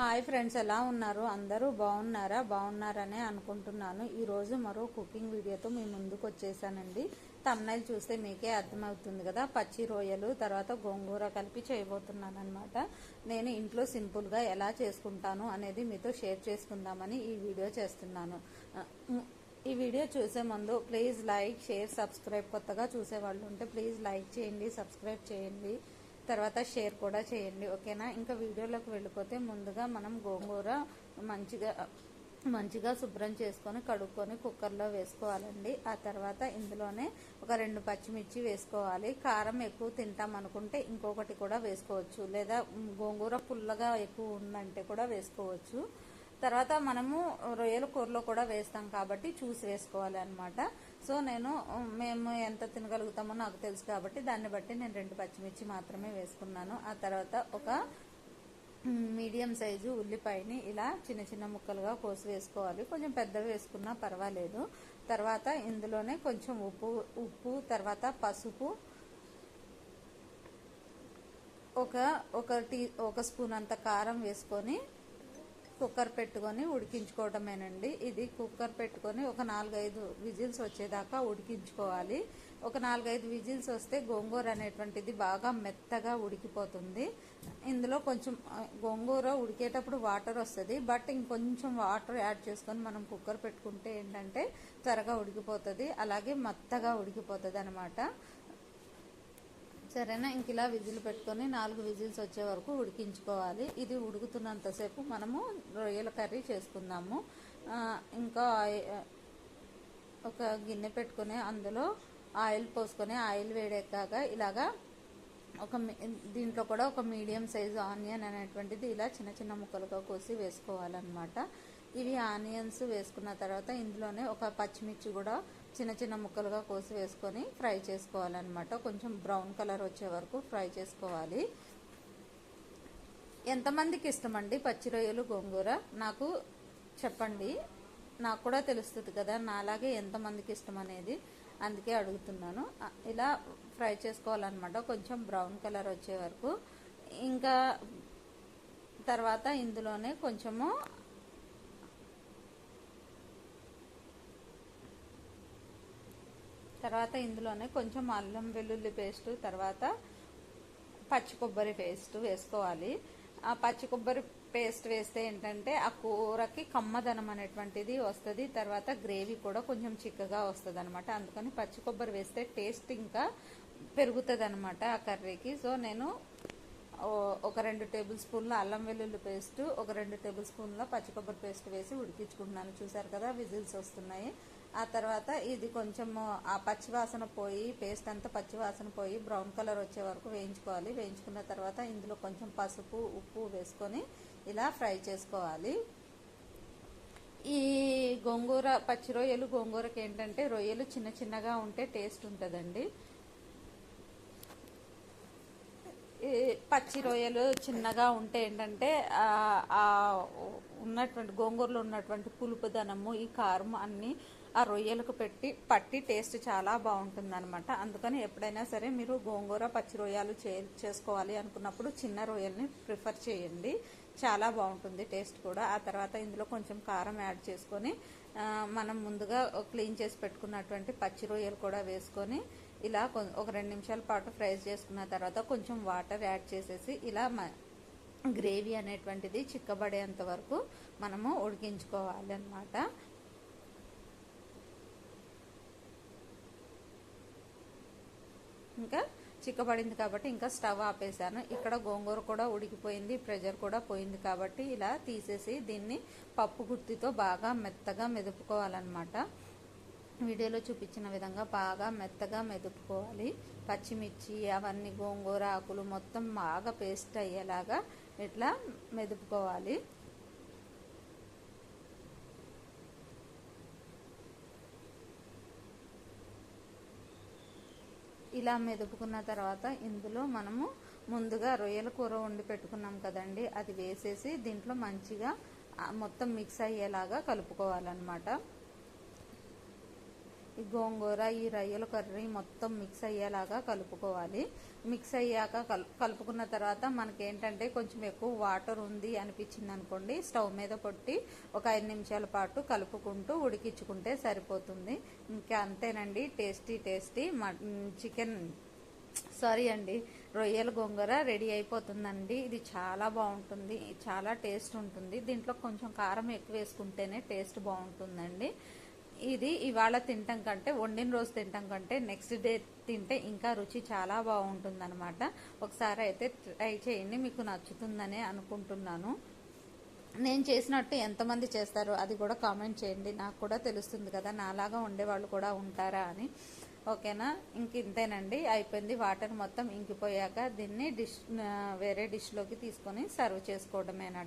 Hi friends ఎలా ఉన్నారు? అందరూ బాగున్నారా? బాగున్నారనే అనుకుంటున్నాను. ఈరోజు మరో కుకింగ్ వీడియోతో మీ ముందుకు వచ్చేసానండి. తమ్నైల్ చూస్తే మీకే అర్థమవుతుంది కదా పచ్చి రొయ్యలు తర్వాత గోంగూర కలిపి చేయబోతున్నాను అనమాట నేను ఇంట్లో సింపుల్గా ఎలా చేసుకుంటాను అనేది మీతో షేర్ చేసుకుందామని ఈ వీడియో చేస్తున్నాను. ఈ వీడియో చూసే ముందు ప్లీజ్ లైక్ షేర్ సబ్స్క్రైబ్ కొత్తగా చూసే వాళ్ళు ఉంటే ప్లీజ్ లైక్ చేయండి సబ్స్క్రైబ్ చేయండి. తర్వాత షేర్ కూడా చేయండి ఓకేనా? ఇంకా వీడియోలోకి వెళ్ళిపోతే ముందుగా మనం గోంగూర మంచిగా మంచిగా శుభ్రం చేసుకొని కడుక్కొని కుక్కర్లో వేసుకోవాలండి. ఆ తర్వాత ఇందులోనే ఒక రెండు పచ్చిమిర్చి వేసుకోవాలి. కారం ఎక్కువ తింటాం అనుకుంటే ఇంకొకటి కూడా వేసుకోవచ్చు. లేదా గోంగూర పుల్లగా ఎక్కువ ఉందంటే కూడా వేసుకోవచ్చు. తర్వాత మనము రొయ్యల కూరలో కూడా వేస్తాం కాబట్టి చూసి వేసుకోవాలి అనమాట సో నేను మేము ఎంత తినగలుగుతామో నాకు తెలుసు కాబట్టి దాన్ని బట్టి నేను రెండు పచ్చిమిర్చి మాత్రమే వేసుకున్నాను. ఆ తర్వాత ఒక మీడియం సైజు ఉల్లిపాయని ఇలా చిన్న చిన్న ముక్కలుగా కోసి వేసుకోవాలి. కొంచెం పెద్దవి వేసుకున్నా పర్వాలేదు. తర్వాత ఇందులోనే కొంచెం ఉప్పు ఉప్పు తర్వాత పసుపు ఒక ఒక టీ ఒక స్పూన్ అంత కారం వేసుకొని కుక్కర్ పెట్టుకొని ఉడికించుకోవడమేనండి ఇది కుక్కర్ పెట్టుకొని ఒక నాలుగైదు విజిల్స్ వచ్చేదాకా ఉడికించుకోవాలి. ఒక నాలుగైదు విజిల్స్ వస్తే గోంగూర అనేటువంటిది బాగా మెత్తగా ఉడికిపోతుంది. ఇందులో కొంచెం గోంగూర ఉడికేటప్పుడు వాటర్ వస్తుంది. బట్ ఇంకొంచెం వాటర్ యాడ్ చేసుకొని మనం కుక్కర్ పెట్టుకుంటే ఏంటంటే త్వరగా ఉడికిపోతుంది. అలాగే మెత్తగా ఉడికిపోతుంది అనమాట సరేనా? ఇంక ఇలా విజిల్ పెట్టుకొని నాలుగు విజిల్స్ వచ్చే వరకు ఉడికించుకోవాలి. ఇది ఉడుకుతున్నంతసేపు మనము రొయ్యల కర్రీ చేసుకుందాము. ఇంకా ఒక గిన్నె పెట్టుకొని అందులో ఆయిల్ పోసుకొని ఆయిల్ వేడెక్కాక ఇలాగా ఒక మీ- దీంట్లో కూడా ఒక మీడియం సైజు ఆనియన్ అనేటువంటిది ఇలా చిన్న చిన్న ముక్కలుగా కోసి వేసుకోవాలన్నమాట. ఇవి ఆనియన్స్ వేసుకున్న తర్వాత ఇందులోనే ఒక పచ్చిమిర్చి కూడా చిన్న చిన్న ముక్కలుగా కోసి వేసుకొని ఫ్రై చేసుకోవాలన్నమాట. కొంచెం బ్రౌన్ కలర్ వచ్చే వరకు ఫ్రై చేసుకోవాలి. ఎంతమందికి ఇష్టమండి పచ్చి రొయ్యలు గోంగూర? నాకు చెప్పండి. నాకు కూడా తెలుస్తుంది కదా నాలాగే ఎంతమందికి ఇష్టం అనేది. అందుకే అడుగుతున్నాను. ఇలా ఫ్రై చేసుకోవాలన్నమాట. కొంచెం బ్రౌన్ కలర్ వచ్చే వరకు. ఇంకా తర్వాత ఇందులోనే కొంచెము తర్వాత ఇందులోనే కొంచెం అల్లం వెల్లుల్లి పేస్ట్ తర్వాత పచ్చి కొబ్బరి పేస్ట్ వేసుకోవాలి. ఆ పచ్చి కొబ్బరి పేస్ట్ వేస్తే ఏంటంటే ఆ కూరకి కమ్మదనం అనేటువంటిది వస్తుంది తర్వాత గ్రేవీ కూడా కొంచెం చిక్కగా వస్తుంది అనమాట అందుకని పచ్చి కొబ్బరి వేస్తే టేస్ట్ ఇంకా పెరుగుతుంది అనమాట ఆ కర్రీకి. సో నేను ఒక రెండు టేబుల్ స్పూన్ల అల్లం వెల్లుల్లి పేస్ట్ ఒక రెండు టేబుల్ స్పూన్ల పచ్చి కొబ్బరి పేస్ట్ వేసి ఉడికించుకుంటున్నాను. చూసారు కదా విజిల్స్ వస్తున్నాయి. ఆ తర్వాత ఇది కొంచెం ఆ పచ్చివాసన పోయి పేస్ట్ అంతా పచ్చివాసన పోయి బ్రౌన్ కలర్ వచ్చే వరకు వేయించుకోవాలి. వేయించుకున్న తర్వాత ఇందులో కొంచెం పసుపు ఉప్పు వేసుకొని ఇలా ఫ్రై చేసుకోవాలి. ఈ గోంగూర పచ్చి రొయ్యలు గోంగూరకి ఏంటంటే రొయ్యలు చిన్న చిన్నగా ఉంటే టేస్ట్ ఉంటుందండి ఈ పచ్చి రొయ్యలు చిన్నగా ఉంటే ఏంటంటే ఆ ఉన్నటువంటి గోంగూరలో ఉన్నటువంటి పులుపుదనము ఈ కారం అన్నీ ఆ రొయ్యలకు పెట్టి పట్టి టేస్ట్ చాలా బాగుంటుంది అనమాట అందుకని ఎప్పుడైనా సరే మీరు గోంగూర పచ్చి రొయ్యలు చే చేసుకోవాలి అనుకున్నప్పుడు చిన్న రొయ్యల్ని ప్రిఫర్ చేయండి. చాలా బాగుంటుంది టేస్ట్ కూడా. ఆ తర్వాత ఇందులో కొంచెం కారం యాడ్ చేసుకొని మనం ముందుగా క్లీన్ చేసి పెట్టుకున్నటువంటి పచ్చి రొయ్యలు కూడా వేసుకొని ఇలా ఒక రెండు నిమిషాల పాటు ఫ్రై చేసుకున్న తర్వాత కొంచెం వాటర్ యాడ్ చేసేసి ఇలా గ్రేవీ అనేటువంటిది చిక్కబడేంత వరకు మనము ఉడికించుకోవాలి అన్నమాట ఇంకా చిక్కబడింది కాబట్టి ఇంకా స్టవ్ ఆపేసాను ఇక్కడ గోంగూర కూడా ఉడికిపోయింది ప్రెషర్ కూడా పోయింది కాబట్టి ఇలా తీసేసి దీన్ని పప్పు గుత్తితో బాగా మెత్తగా మెదుపుకోవాలన్నమాట. వీడియోలో చూపించిన విధంగా బాగా మెత్తగా మెదుపుకోవాలి. పచ్చిమిర్చి అవన్నీ గోంగూర ఆకులు మొత్తం బాగా పేస్ట్ అయ్యేలాగా ఇట్లా మెదుపుకోవాలి. ఇలా మెదుపుకున్న తర్వాత ఇందులో మనము ముందుగా రొయ్యల కూర వండి పెట్టుకున్నాం కదండి. అది వేసేసి దీంట్లో మంచిగా మొత్తం మిక్స్ అయ్యేలాగా కలుపుకోవాలన్నమాట. ఈ గోంగూర ఈ రొయ్యల కర్రీ మొత్తం మిక్స్ అయ్యేలాగా కలుపుకోవాలి. మిక్స్ అయ్యాక కలుపుకున్న తర్వాత మనకేంటంటే కొంచెం ఎక్కువ వాటర్ ఉంది అనిపించింది అనుకోండి స్టవ్ మీద కొట్టి ఒక ఐదు నిమిషాల పాటు కలుపుకుంటూ ఉడికించుకుంటే సరిపోతుంది. ఇంకా అంతేనండి టేస్టీ టేస్టీ చికెన్ సారీ అండి రొయ్యల గోంగూర రెడీ అయిపోతుందండి. ఇది చాలా బాగుంటుంది చాలా టేస్ట్ ఉంటుంది. దీంట్లో కొంచెం కారం ఎక్కువ వేసుకుంటేనే టేస్ట్ బాగుంటుందండి. ఇది ఇవాళ తింటాం కంటే వండిన రోజు తింటాం కంటే నెక్స్ట్ డే తింటే ఇంకా రుచి చాలా బాగుంటుంది అనమాట ఒకసారి అయితే ట్రై చేయండి మీకు నచ్చుతుందని అనుకుంటున్నాను. నేను చేసినట్టు ఎంతమంది చేస్తారో అది కూడా కామెంట్ చేయండి. నాకు కూడా తెలుస్తుంది కదా నాలాగా ఉండేవాళ్ళు కూడా ఉంటారా అని. ఓకేనా? ఇంక ఇంతేనండి. అయిపోయింది వాటర్ మొత్తం ఇంకిపోయాక దీన్ని డిష్ వేరే డిష్లోకి తీసుకొని సర్వ్ చేసుకోవడమేన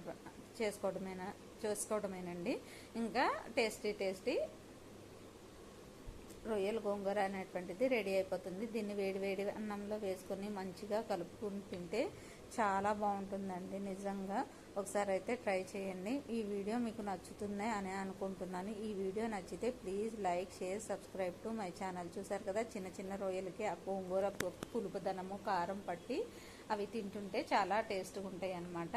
చేసుకోవడమేనా చేసుకోవడమేనండి. ఇంకా టేస్టీ టేస్టీ రొయ్యల గోంగూర అనేటువంటిది రెడీ అయిపోతుంది. దీన్ని వేడి వేడి అన్నంలో వేసుకొని మంచిగా కలుపుకుని తింటే చాలా బాగుంటుందండి. నిజంగా ఒకసారి అయితే ట్రై చేయండి. ఈ వీడియో మీకు నచ్చుతుంది అని అనుకుంటున్నాను. ఈ వీడియో నచ్చితే please like share subscribe to my channel. చూసారు కదా చిన్న చిన్న రొయ్యలకి ఆ గోంగూర పులుపుదనము కారం పట్టి అవి తింటుంటే చాలా టేస్ట్గా ఉంటాయి అన్నమాట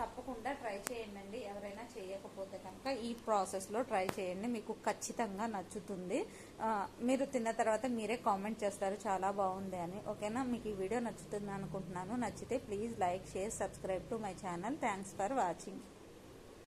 తప్పకుండా ట్రై చేయండి ఎవరైనా చేయకపోతే కనుక ఈ ప్రాసెస్లో ట్రై చేయండి. మీకు ఖచ్చితంగా నచ్చుతుంది. మీరు తిన్న తర్వాత మీరే కామెంట్ చేస్తారు. చాలా బాగుంది అని. ఓకేనా? మీకు ఈ వీడియో నచ్చుతుంది అనుకుంటున్నాను. నచ్చితే please like share subscribe to my channel. Thanks for watching.